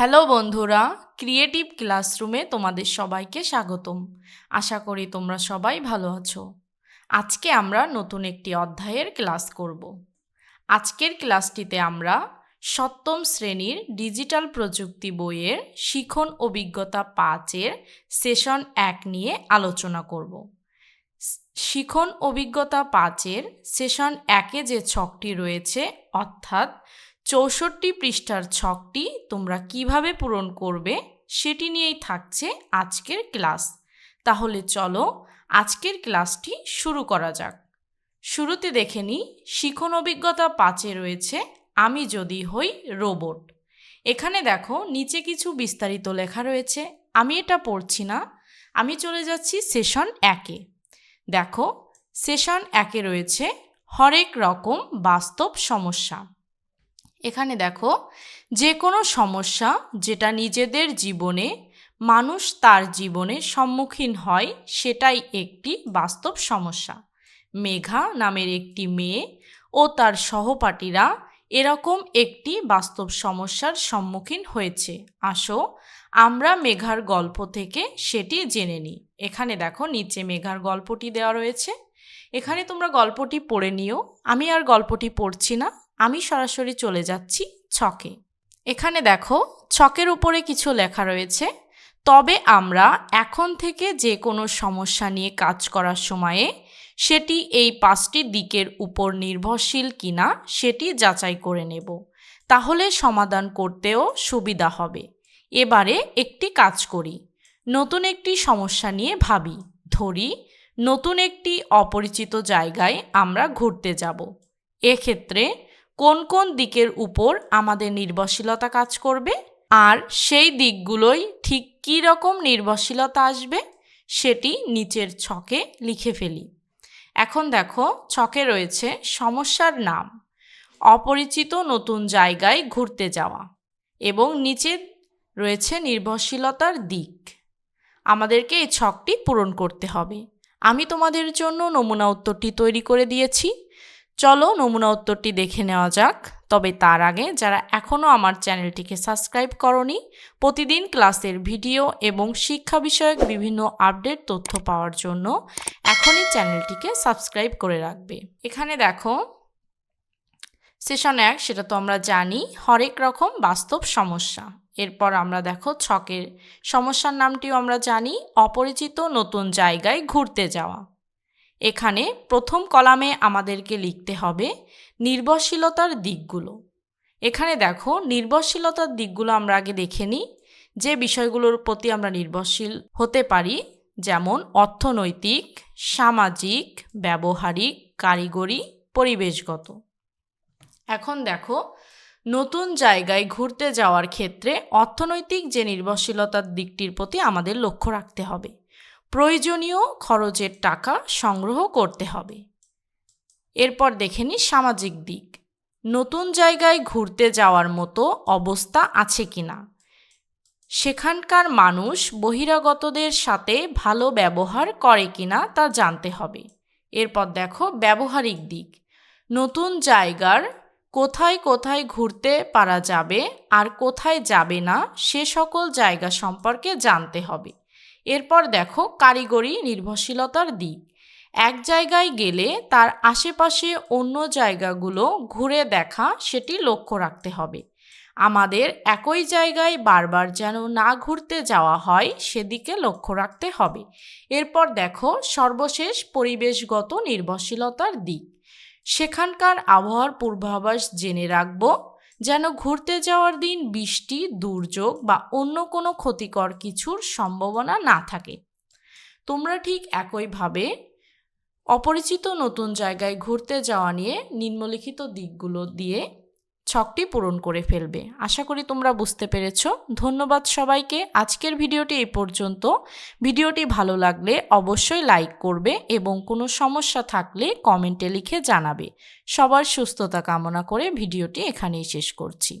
Hello বন্ধুরা creative ক্লাসরুমে তোমাদের সবাইকে স্বাগতম। আশা করি তোমরা সবাই ভালো আছো। আজকে আমরা নতুন একটি অধ্যায়ের ক্লাস করব। আজকের ক্লাসটিতে আমরা সপ্তম শ্রেণির ডিজিটাল প্রযুক্তি বইয়ের শিখন অভিজ্ঞতা পাঁচের সেশন এক নিয়ে আলোচনা করব। শিখন অভিজ্ঞতা পাঁচের সেশন একে যে ছকটি রয়েছে, অর্থাৎ চৌষট্টি পৃষ্ঠার ছকটি তোমরা কীভাবে পূরণ করবে সেটি নিয়েই থাকছে আজকের ক্লাস। তাহলে চলো আজকের ক্লাসটি শুরু করা যাক। শুরুতে দেখে নিই, শিখন অভিজ্ঞতা পাঁচে রয়েছে, আমি যদি হই রোবট। এখানে দেখো, নিচে কিছু বিস্তারিত লেখা রয়েছে, আমি এটা পড়ছি না, আমি চলে যাচ্ছি সেশন একে। দেখো, সেশন একে রয়েছে, হরেক রকম বাস্তব সমস্যা। এখানে দেখো যে কোনো সমস্যা যেটা নিজেদের জীবনে, মানুষ তার জীবনে সম্মুখীন হয়, সেটাই একটি বাস্তব সমস্যা। মেঘা নামের একটি মেয়ে ও তার সহপাঠীরা এরকম একটি বাস্তব সমস্যার সম্মুখীন হয়েছে। আসো, আমরা মেঘার গল্প থেকে সেটি জেনে নিই। এখানে দেখো, নিচে মেঘার গল্পটি দেওয়া রয়েছে। এখানে তোমরা গল্পটি পড়ে নিও। আমি আর গল্পটি পড়ছি না। আমি সরাসরি চলে যাচ্ছি ছকে। এখানে দেখো, ছকের উপরে কিছু লেখা রয়েছে। তবে আমরা এখন থেকে যে কোনো সমস্যা নিয়ে কাজ করার সময়ে সেটি এই পাঁচটি দিকের উপর নির্ভরশীল কিনা সেটি যাচাই করে নেব। তাহলে সমাধান করতেও সুবিধা হবে। এবারে একটি কাজ করি। নতুন একটি সমস্যা নিয়ে ভাবি। ধরি, নতুন একটি অপরিচিত জায়গায় আমরা ঘুরতে যাব। এক্ষেত্রে কোন কোন দিকের উপর আমাদের নির্ভরশীলতা কাজ করবে? আর সেই দিকগুলোই ঠিক কী রকম নির্ভরশীলতা আসবে? সেটি নিচের ছকে লিখে ফেলি। এখন দেখো, ছকে রয়েছে সমস্যার নাম, অপরিচিত নতুন জায়গায় ঘুরতে যাওয়া এবং নিচে রয়েছে নির্ভরশীলতার দিক। আমাদেরকে এই ছকটি পূরণ করতে হবে। আমি তোমাদের জন্য নমুনা উত্তরটি তৈরি করে দিয়েছি। চলো নমুনা উত্তরটি দেখে নেওয়া যাক। তবে তার আগে যারা এখনও আমার চ্যানেলটিকে সাবস্ক্রাইব করনি, প্রতিদিন ক্লাসের ভিডিও এবং শিক্ষা বিষয়ক বিভিন্ন আপডেট তথ্য পাওয়ার জন্য এখনই চ্যানেলটিকে সাবস্ক্রাইব করে রাখবে। এখানে দেখো, সেশন এক, সেটা তো আমরা জানি, হরেক রকম বাস্তব সমস্যা। এরপর আমরা দেখো ছকের সমস্যার নামটিও আমরা জানি, অপরিচিত নতুন জায়গায় ঘুরতে যাওয়া। এখানে প্রথম কলামে আমাদেরকে লিখতে হবে নির্ভরশীলতার দিকগুলো। এখানে দেখো, নির্ভরশীলতার দিকগুলো আমরা আগে দেখে নিই। যে বিষয়গুলোর প্রতি আমরা নির্ভরশীল হতে পারি, যেমন অর্থনৈতিক, সামাজিক, ব্যবহারিক, কারিগরি, পরিবেশগত। এখন দেখো, নতুন জায়গায় ঘুরতে যাওয়ার ক্ষেত্রে অর্থনৈতিক যে নির্ভরশীলতার দিকটির প্রতি আমাদের লক্ষ্য রাখতে হবে। প্রয়োজনীয় খরচের টাকা সংগ্রহ করতে হবে। এরপর দেখে নিই সামাজিক দিক। নতুন জায়গায় ঘুরতে যাওয়ার মতো অবস্থা আছে কি না? সেখানকার মানুষ বহিরাগতদের সাথে ভালো ব্যবহার করে কি না তা জানতে হবে। এরপর দেখো ব্যবহারিক দিক। নতুন জায়গার কোথায় কোথায় ঘুরতে পারা যাবে আর কোথায় যাবে না সে সকল জায়গা সম্পর্কে জানতে হবে। এরপর দেখো কারিগরি নির্ভরশীলতার দিক। এক জায়গায় গেলে তার আশেপাশে অন্য জায়গাগুলো ঘুরে দেখা সেটি লক্ষ্য রাখতে হবে। আমাদের একই জায়গায় বারবার যেন না ঘুরতে যাওয়া হয় সেদিকে লক্ষ্য রাখতে হবে। এরপর দেখো সর্বশেষ পরিবেশগত নির্ভরশীলতার দিক। সেখানকার আবহাওয়ার পূর্বাভাস জেনে রাখব যেন ঘুরতে যাওয়ার দিন বৃষ্টি, দুর্যোগ বা অন্য কোনো ক্ষতিকর কিছুর সম্ভাবনা না থাকে। তোমরা ঠিক একইভাবে অপরিচিত নতুন জায়গায় ঘুরতে যাওয়া নিয়ে নিম্নলিখিত দিকগুলো দিয়ে ছকটি পূরণ করে ফেলবে। আশা করি তোমরা বুঝতে পেরেছ। ধন্যবাদ সবাইকে। আজকের ভিডিওটি এই পর্যন্ত। ভিডিওটি ভালো লাগলে অবশ্যই লাইক করবে এবং কোনো সমস্যা থাকলে কমেন্টে লিখে জানাবে। সবার সুস্থতা কামনা করে ভিডিওটি এখানেই শেষ করছি।